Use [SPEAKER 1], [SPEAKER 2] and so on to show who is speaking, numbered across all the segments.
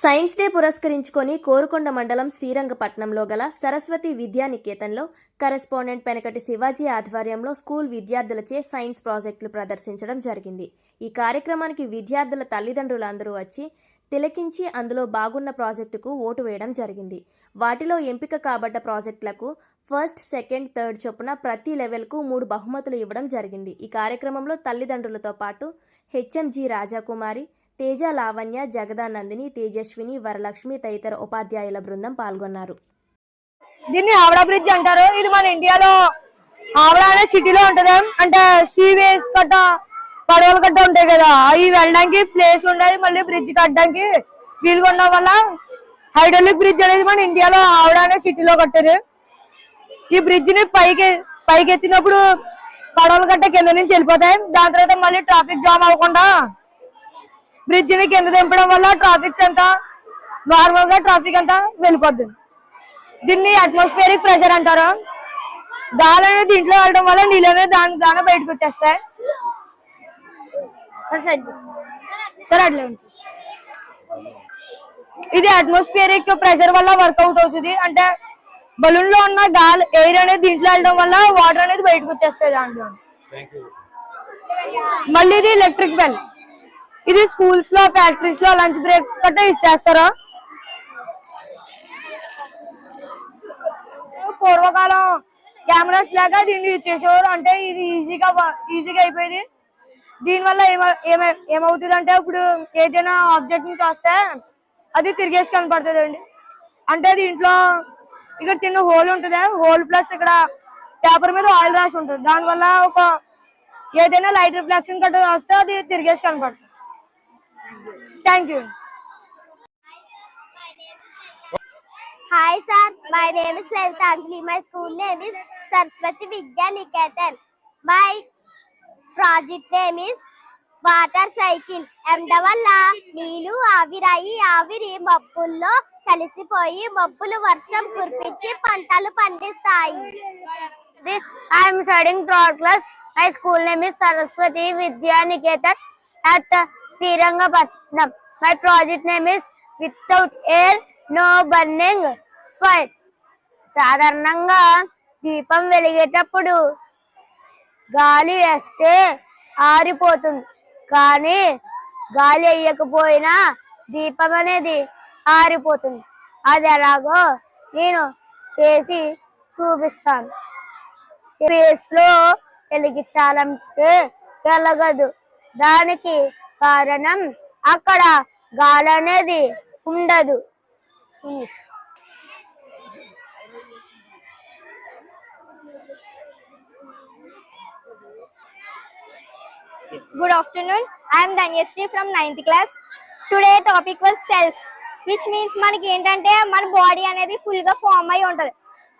[SPEAKER 1] Science day పురస్కరించుకొని కోరుకొండ మండలం శ్రీరంగపట్నంలో గల సరస్వతి విద్యానికేతన్లో కరెస్పాండెంట్ పెనకటి శివాజీ ఆధ్వర్యంలో స్కూల్ విద్యార్థులచే సైన్స్ ప్రాజెక్టులు ప్రదర్శించడం జరిగింది. ఈ కార్యక్రమానికి విద్యార్థుల తల్లిదండ్రులందరూ వచ్చి తిలకించి అందులో బాగున్న ప్రాజెక్టుకు ఓటు వేయడం జరిగింది. వాటిలో ఎంపిక కాబడ్డ ప్రాజెక్టులకు ఫస్ట్ సెకండ్ థర్డ్ చొప్పున ప్రతి లెవెల్కు మూడు బహుమతులు ఇవ్వడం జరిగింది. ఈ కార్యక్రమంలో తల్లిదండ్రులతో పాటు హెచ్ఎంజి రాజాకుమారి తేజ లావణ్య జగదానందిని తేజస్విని వరలక్ష్మి తదితర ఉపాధ్యాయుల బృందం పాల్గొన్నారు.
[SPEAKER 2] దీన్ని హావడా బ్రిడ్జ్ అంటారు. ఇది మన ఇండియాలో హావడా అనే సిటీలో ఉంటది. అంటే సీవేస్ కట్ట పడవలు కట్ట ఉంటాయి కదా. అవి వెళ్ళడానికి ప్లేస్ ఉండాలి. మళ్ళీ బ్రిడ్జ్ కట్టడానికి వీలుగా ఉండడం వల్ల హైడ్రోలిక్ బ్రిడ్జ్ అనేది మన ఇండియాలో హావడా అనే సిటీలో కట్టారు ఈ బ్రిడ్జ్ని పైకి పైకి ఎత్తినప్పుడు పడవలు కట్ట కింద నుంచి వెళ్ళిపోతాయి. దాని తర్వాత మళ్ళీ ట్రాఫిక్ జామ్ అవ్వకుండా బ్రిడ్జ్ని కింద దింపడం వల్ల ట్రాఫిక్స్ అంతా నార్మల్గా ట్రాఫిక్ అంతా వెళ్ళిపోద్ది. దీన్ని అట్మాస్ఫియరిక్ ప్రెషర్ అంటారు. గాలి అనేది దీంట్లో వెళ్ళడం వల్ల నీళ్ళు అనేది దాని దాని బయటకు వచ్చేస్తాయి. సరే అట్లే. ఇది అట్మాస్ఫియరిక్ ప్రెషర్ వల్ల వర్కౌట్ అవుతుంది. అంటే బలూన్లో ఉన్న గాలి ఎయిర్ అనేది దీంట్లో వెళ్ళడం వల్ల వాటర్ అనేది బయటకు వచ్చేస్తాయి దాంట్లో. మళ్ళీ ఇది ఎలక్ట్రిక్ బెల్ ఇది స్కూల్స్లో ఫ్యాక్టరీస్లో లంచ్ బ్రేక్స్ గట్రా ఇచ్చేస్తారు పూర్వకాలం కెమెరాస్ లాగా దీన్ని యూజ్ చేసేవారు. అంటే ఇది ఈజీగా ఈజీగా అయిపోయింది. దీనివల్ల ఏమ ఏమ- ఏమవుతుంది అంటే ఇప్పుడు ఏదైనా ఆబ్జెక్ట్ నుంచి వస్తే అది తిరిగేసి కనపడుతుంది అండి. అంటే దీంట్లో ఇక్కడ చిన్న హోల్ ఉంటుంది. హోల్ ప్లస్ ఇక్కడ పేపర్ మీద ఆయిల్ రాసి ఉంటుంది. దానివల్ల ఒక ఏదైనా లైట్ రిఫ్లెక్షన్ కట్ట వస్తే అది తిరిగేసి కనపడుతుంది. Thank you
[SPEAKER 3] Hi sir, my name is Lalita Anjali. My school name is Saraswati Vidya Niketan. My project name is water cycle. ఎండ వల్ల నీళ్ళు ఆవిరాయి ఆవిరి మబ్బుల్లో కలిసిపోయి మబ్బులు వర్షం కురిపించి పంటలు పండిస్తాయి.
[SPEAKER 2] I'm studying third class my school name is Saraswati Vidya Niketan. At నమ్ my project name is without air no burning fire సాధారణంగా దీపం వెలిగేటప్పుడు గాలి వేస్తే ఆరిపోతుంది. కానీ గాలి వేయకపోయినా దీపం అనేది ఆరిపోతుంది. అది ఎలాగో నేను చేసి చూపిస్తాను. స్పేస్లో వెలిగించాలంటే వెలగదు. దానికి కారణం అక్కడ గాలి అనేది ఉండదు. Good
[SPEAKER 4] Good afternoon. I am Dhanyasri from 9th class. Today topic was cells, which means మనకి ఏంటంటే మన బాడీ అనేది ఫుల్గా ఫామ్ అయి ఉంటది.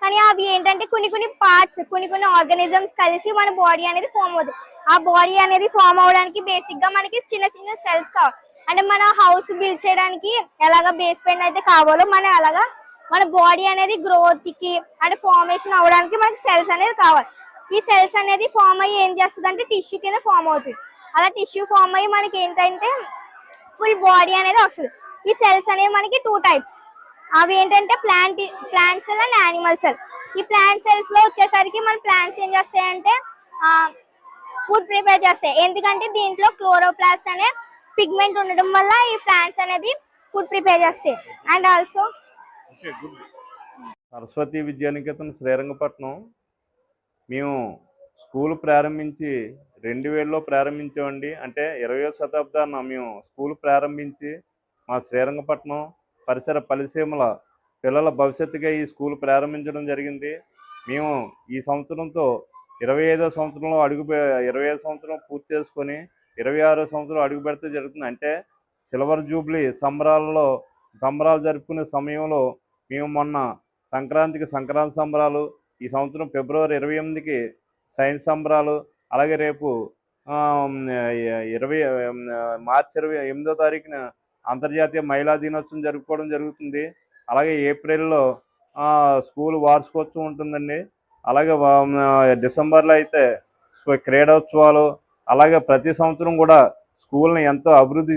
[SPEAKER 4] కానీ అవి ఏంటంటే కొన్ని కొన్ని పార్ట్స్ కొన్ని కొన్ని ఆర్గానిజమ్స్ కలిసి మన బాడీ అనేది ఫామ్ అవుతుంది. ఆ బాడీ అనేది ఫామ్ అవడానికి బేసిక్గా మనకి చిన్న చిన్న సెల్స్ కావాలి. అంటే మన హౌస్ బిల్డ్ చేయడానికి ఎలాగ బేస్మెంట్ అయితే కావాలో మన అలాగా మన బాడీ అనేది గ్రోత్కి అంటే ఫార్మేషన్ అవడానికి మనకి సెల్స్ అనేది కావాలి. ఈ సెల్స్ అనేది ఫామ్ అయ్యి ఏం చేస్తుంది అంటే టిష్యూ కింద ఫామ్ అవుతుంది. అలా టిష్యూ ఫామ్ అయ్యి మనకి ఏంటంటే ఫుల్ బాడీ అనేది వస్తుంది. ఈ సెల్స్ అనేవి మనకి టూ టైప్స్ అవి ఏంటంటే plant plant cell and animal cell ఈ ప్లాంట్ సెల్స్లో వచ్చేసరికి మన ప్లాంట్స్ ఏం చేస్తాయంటే ఫుడ్ ప్రిపేర్ చేస్తాయి. ఎందుకంటే దీంట్లో క్లోరోప్లాస్ట్ అనే పిగ్మెంట్ ఉండడం వల్ల ఈ ప్లాంట్స్ అనేది ఫుడ్ ప్రిపేర్ చేస్తాయి. And also
[SPEAKER 5] Saraswati Vidyaniketan Srirangapatnam. మేము స్కూల్ ప్రారంభించి రెండు వేలలో ప్రారంభించామండి. అంటే ఇరవయో శతాబ్దాన మేము స్కూల్ ప్రారంభించి మా శ్రీరంగపట్నం పరిసర పరిసీమల పిల్లల భవిష్యత్తుగా ఈ స్కూల్ ప్రారంభించడం జరిగింది. మేము ఈ సంవత్సరంతో ఇరవై ఐదో సంవత్సరంలో అడుగు ఇరవై ఐదో సంవత్సరం పూర్తి చేసుకొని ఇరవై ఆరో సంవత్సరం అడుగు పెడితే జరుగుతుంది. అంటే సిల్వర్ జూబ్లీ సంబరాలలో సంబరాలు జరుపుకునే సమయంలో మేము మొన్న సంక్రాంతికి సంక్రాంతి సంబరాలు ఈ సంవత్సరం ఫిబ్రవరి ఇరవై ఎనిమిదికి సైన్స్ సంబరాలు అలాగే రేపు ఇరవై మార్చి ఇరవై ఎనిమిదో తారీఖున అంతర్జాతీయ మహిళా దినోత్సవం జరుపుకోవడం జరుగుతుంది. అలాగే ఏప్రిల్లో స్కూల్ వార్షికోత్సవం ఉంటుందండి. అలాగే డిసెంబర్లో అయితే క్రీడోత్సవాలు అలాగే ప్రతి సంవత్సరం కూడా స్కూల్ని ఎంతో అభివృద్ధి